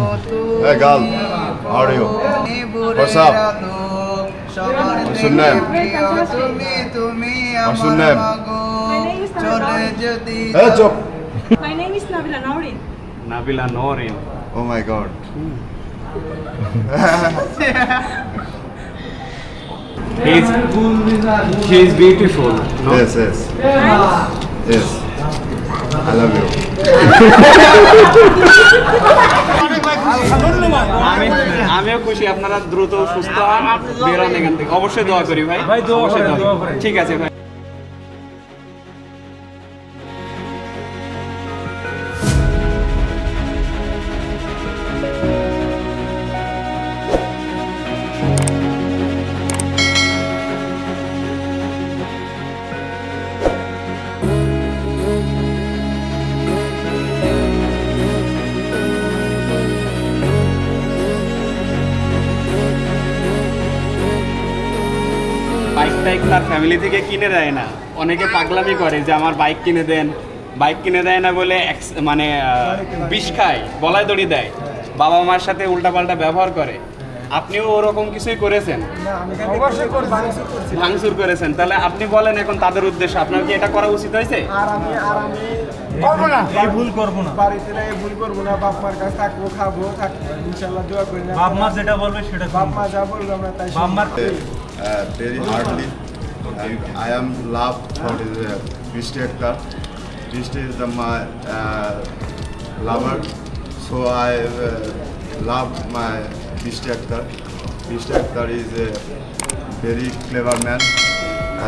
Hey, Gal. How are you? What's up? Wasunem. Wasunem. Hey, chop. My name is Nabila Norin. Nabila Norin. Oh my god. he's, he's beautiful. No? Yes, yes. Yes. I love you. খুশি আপনারা দ্রুত সুস্থ হন বেরোন এখান থেকে। অবশ্যই দোয়া করি ভাই। ভাই, দোয়া অবশ্যই করেন, করি। ঠিক আছে ভাই। বাইক তার ফ্যামিলি থেকে কিনে দেয় না। অনেকে পাগলামি করে যে আমার বাইক কিনে দেন। বাইক কিনে দেয় না বলে মানে বিষ খায় বলায় দড়ি দেয়। বাবা মার সাথে উল্টাপাল্টা ব্যবহার করে। আপনিও ওরকম কিছুই করেছেন? ভাঙচুর করেছেন। তাহলে আপনি বলেন এখন তাদের উদ্দেশ্যে আপনার কি এটা করা উচিত হয়েছে? আর আমি আর আমি করব না। এই ভুল করব না। বাড়িতে না এই ভুল করব না। বাপ মার কাছে থাকব খাব থাকব। ইনশাল্লাহ দোয়া করি না। বাপ মা যেটা বলবে সেটা বাপ মা যা বলবে আমরা তাই বাপ মার very hardly. And I am love for his uh, Vishti Akhtar. Vishti is the, my uh, lover. So I uh, love my Vishti Akhtar. Vishti Akhtar is a very clever man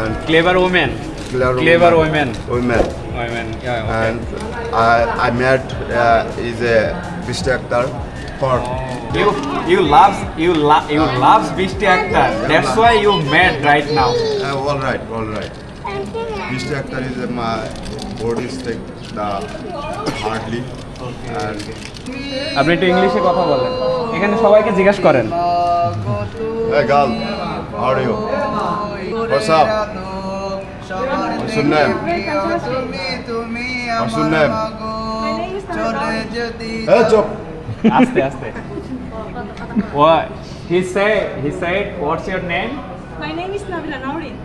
and clever women clever Clever woman. women. Women. Women And I, I met uh, is a Vishti Akhtar for You you loves you love you loves Bishti actor. That's why you mad right now. Uh, all right, all right. Mr. Akhtar is uh, my body stick the hardly and আপনি একটু ইংলিশে কথা বলেন এখানে সবাইকে জিজ্ঞেস করেন hey girl, how are you? What's up? What's your name? What's your name? My name is Nabila. Hey, chop. আস্তে আস্তে What? He said he said what's your name? My name is Nabila Naurin.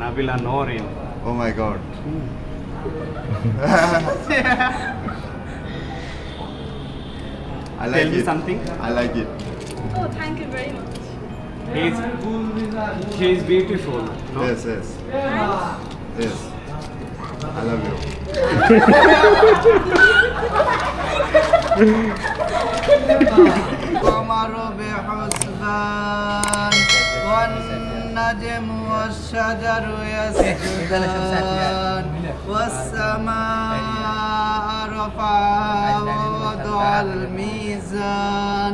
Nabila Norin. Oh my god. I like Tell me it. something. I like it. Oh, thank you very much. He's she is beautiful. No? Yes, yes, yes. I love you. القمر بحسبان والنجم والشجر يسجدان والسماء رفعها ووضع الميزان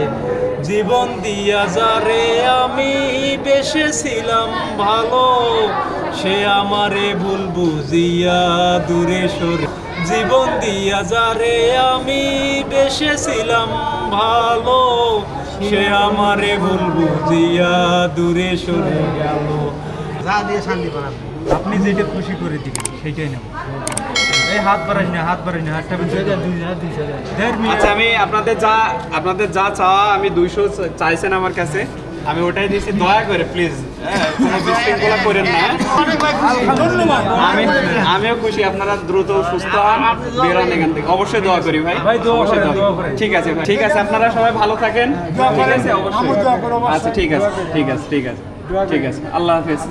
জীবন দিয়া যারে আমি বেসেছিলাম ভালো, সে আমারে ভুল বুঝিয়া দূরে সরে। জীবন দিয়া যারে আমি বেসেছিলাম ভালো, সে আমারে ভুল বুঝিয়া দূরে সরে গেল। যা দিয়ে শান্তি করাবো আপনি যেটা খুশি করে দিবেন, সেইটাই নেব। আচ্ছা আমি আপনাদের যা আপনাদের যা চাওয়া আমি দুইশো চাইছেন আমার কাছে। আমি ওটাই দিয়েছি। দয়া করে প্লিজ কোনো বিশৃঙ্খলা করেন না। আমি আমিও খুশি। আপনারা দ্রুত সুস্থ হন বেরোন এখান থেকে। অবশ্যই দোয়া করি ভাই। অবশ্যই। ঠিক আছে ঠিক আছে আপনারা সবাই ভালো থাকেন। ঠিক আছে অবশ্যই। আচ্ছা ঠিক আছে। ঠিক আছে ঠিক আছে ঠিক আছে। আল্লাহ হাফেজ।